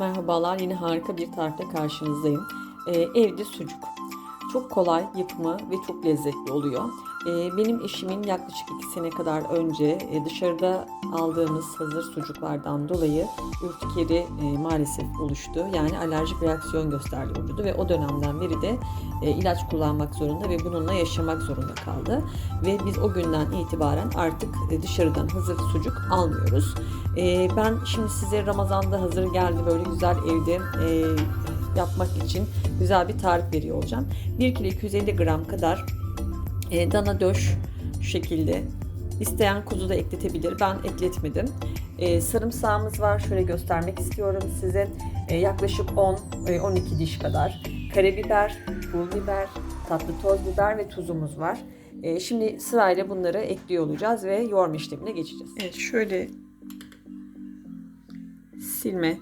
Merhabalar, yine harika bir tarifle karşınızdayım. Ee, evde sucuk. Çok kolay yapımı ve çok lezzetli oluyor. Ee, benim eşimin yaklaşık iki sene kadar önce e, dışarıda aldığımız hazır sucuklardan dolayı ürtikeri e, maalesef oluştu. Yani alerjik reaksiyon gösterdi vücudu ve o dönemden beri de e, ilaç kullanmak zorunda ve bununla yaşamak zorunda kaldı. Ve biz o günden itibaren artık dışarıdan hazır sucuk almıyoruz. Ben şimdi size Ramazan'da hazır geldi böyle güzel evde yapmak için güzel bir tarif veriyor olacağım. 1 kilo 250 gram kadar e, dana döş şu şekilde. İsteyen kuzu da ekletebilir. Ben ekletmedim. E, sarımsağımız var. Şöyle göstermek istiyorum size. E, yaklaşık 10-12 diş kadar. Karabiber, pul biber, tatlı toz biber ve tuzumuz var. E, şimdi sırayla bunları ekliyor olacağız ve yoğurma işlemine geçeceğiz. Evet şöyle silme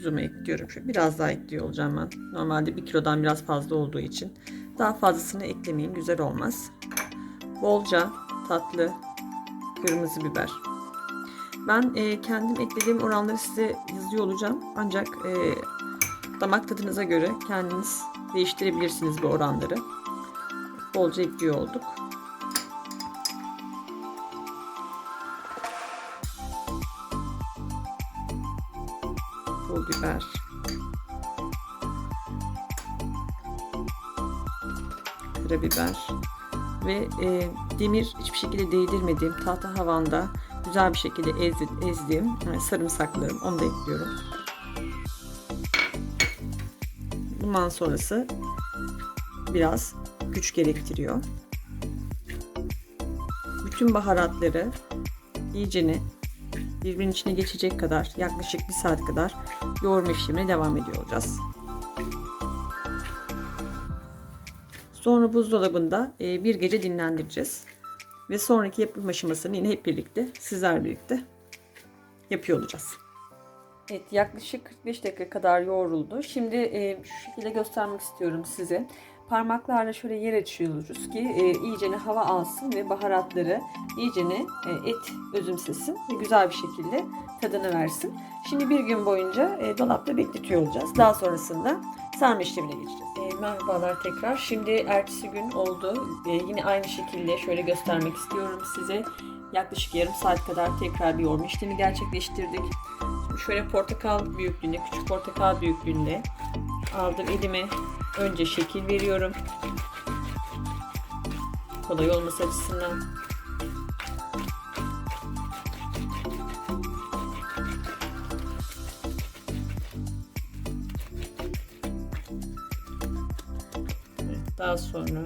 tuzumu ekliyorum. Şöyle biraz daha ekliyor olacağım ben. Normalde bir kilodan biraz fazla olduğu için. Daha fazlasını eklemeyin. Güzel olmaz. Bolca tatlı kırmızı biber. Ben e, kendim eklediğim oranları size yazıyor olacağım. Ancak e, damak tadınıza göre kendiniz değiştirebilirsiniz bu oranları. Bolca ekliyor olduk. Pul biber. Karabiber. Ve e, demir hiçbir şekilde değdirmediğim tahta havanda güzel bir şekilde ezdi, ezdiğim yani sarımsaklarım onu da ekliyorum. Bundan sonrası biraz güç gerektiriyor. Bütün baharatları iyicene birbirinin içine geçecek kadar yaklaşık bir saat kadar yoğurma işlemine devam ediyor olacağız. Sonra buzdolabında e, bir gece dinlendireceğiz. Ve sonraki yapım aşamasını yine hep birlikte sizler birlikte yapıyor olacağız. Evet yaklaşık 45 dakika kadar yoğruldu. Şimdi e, şu şekilde göstermek istiyorum size. Parmaklarla şöyle yer açıyoruz ki e, iyicene hava alsın ve baharatları iyicene e, et özümsesin ve güzel bir şekilde tadını versin. Şimdi bir gün boyunca e, dolapta bekletiyor olacağız. Daha sonrasında sarma işlemine geçeceğiz. E, merhabalar tekrar. Şimdi ertesi gün oldu. E, yine aynı şekilde şöyle göstermek istiyorum size. Yaklaşık yarım saat kadar tekrar bir yoğurma işlemi gerçekleştirdik. Şimdi şöyle portakal büyüklüğünde, küçük portakal büyüklüğünde aldım elime. Önce şekil veriyorum. Kolay olması açısından. Daha sonra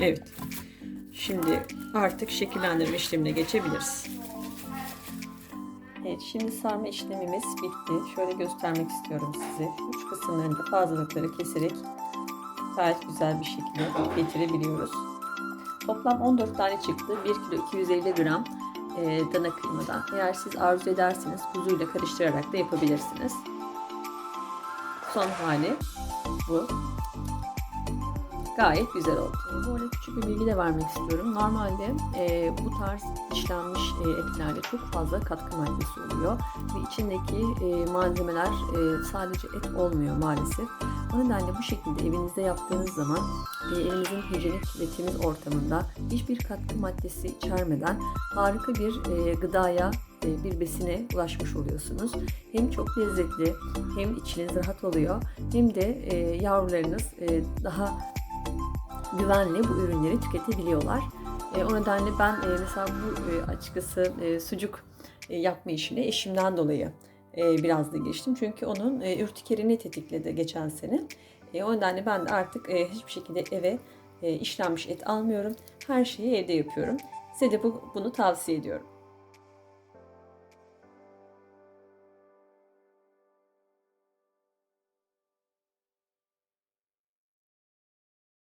Evet. Şimdi artık şekillendirme işlemine geçebiliriz. Evet, şimdi sarma işlemimiz bitti. Şöyle göstermek istiyorum size. Uç kısımlarında fazlalıkları keserek gayet güzel bir şekilde getirebiliyoruz. Toplam 14 tane çıktı. 1 kilo 250 gram e, dana kıymadan. Eğer siz arzu ederseniz kuzuyla karıştırarak da yapabilirsiniz. Son hali bu. Gayet güzel oldu. Bu arada küçük bir bilgi de vermek istiyorum. Normalde e, bu tarz işlenmiş e, etlerde çok fazla katkı maddesi oluyor. Ve içindeki e, malzemeler e, sadece et olmuyor maalesef. O nedenle bu şekilde evinizde yaptığınız zaman e, evinizin hijyenik ve temiz ortamında hiçbir katkı maddesi içermeden harika bir e, gıdaya e, bir besine ulaşmış oluyorsunuz. Hem çok lezzetli hem içiniz rahat oluyor hem de e, yavrularınız e, daha güvenle bu ürünleri tüketebiliyorlar. E, o nedenle ben e, mesela bu e, açıkçası e, sucuk e, yapma işine eşimden dolayı e, biraz da giriştim. Çünkü onun e, ürtikerini tetikledi geçen sene. E, o nedenle ben de artık e, hiçbir şekilde eve e, işlenmiş et almıyorum. Her şeyi evde yapıyorum. Size de bu, bunu tavsiye ediyorum.